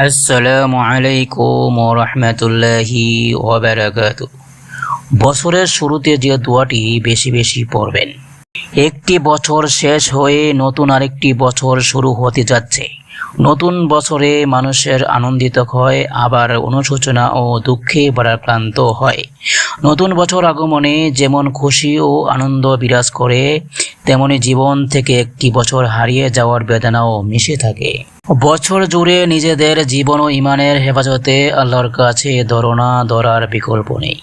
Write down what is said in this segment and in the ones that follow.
আসসালামু আলাইকুম রহমতুল্লাহি ওবারাকাত বছরের শুরুতে যে দোয়াটি বেশি বেশি পড়বেন। একটি বছর শেষ হয়ে নতুন আরেকটি বছর শুরু হতে যাচ্ছে। নতুন বছরে মানুষের আনন্দিত হয় আবার অনুশোচনা ও দুঃখে ভারাক্রান্ত হয়। নতুন বছর আগমনে যেমন খুশি ও আনন্দ বিরাজ করে, তেমনি জীবন থেকে একটি বছর হারিয়ে যাওয়ার বেদনাও মিশে থাকে। বছর জুড়ে নিজেদের জীবন ও ইমানের হেফাজতে আল্লাহর কাছে ধরনা ধরার বিকল্প নেই।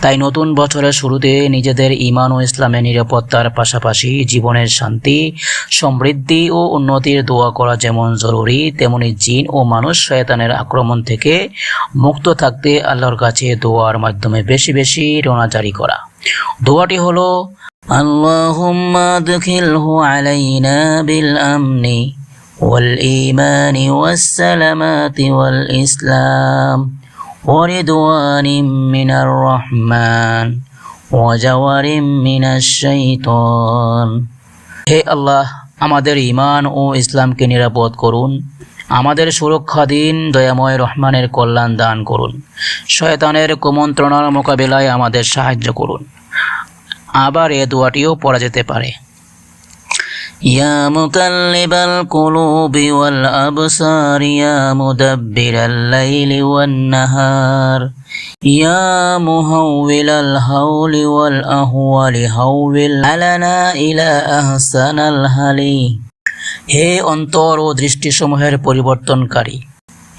তাই নতুন বছরের শুরুতে নিজেদের ইমান ও ইসলামের নিরাপত্তার পাশাপাশি জীবনের শান্তি, সমৃদ্ধি ও উন্নতির দোয়া করা যেমন জরুরি, তেমনি জিন ও মানুষ শয়তানের আক্রমণ থেকে মুক্ত থাকতে আল্লাহর কাছে দোয়ার মাধ্যমে বেশি বেশি রোনা জারি করা। দোয়াটি হলো আল্লাহ والإيمان والسلامات والإسلام ورضوان من الرحمن وجوار من الشيطان হে আল্লাহ আমাদের ইমান ও ইসলামকে নিরাপদ করুন আমাদের সুরক্ষা দিন দয়াময় রহমানের কল্যাণ দান করুন শয়তানের কুমন্ত্রণার মোকাবিলায় আমাদের সাহায্য করুন আবার এ দোয়াটিও পড়া যেতে পারে يا مقلب القلوب والأبصار يا مدبر الليل والنهار يا مهول الهول والأهوال هول علنا إلى أحسن الهلي হে অন্তর ও দৃষ্টিসমূহের পরিবর্তনকারী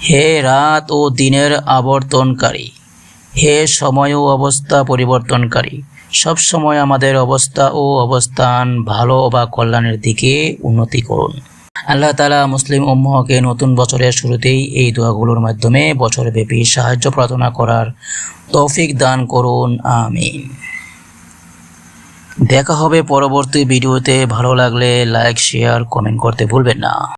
হে রাত ও দিনের আবর্তনকারী হে সময় ও অবস্থা পরিবর্তনকারী সব সময় আমাদের অবস্থা ও অবস্থান ভালো বা কল্যাণের দিকে উন্নতি করুন। আল্লাহ তালা মুসলিম উম্মহকে নতুন বছরের শুরুতেই এই দোয়াগুলোর মাধ্যমে বছরব্যাপী সাহায্য প্রার্থনা করার তৌফিক দান করুন। আমিন। দেখা হবে পরবর্তী ভিডিওতে। ভালো লাগলে লাইক, শেয়ার, কমেন্ট করতে ভুলবেন না।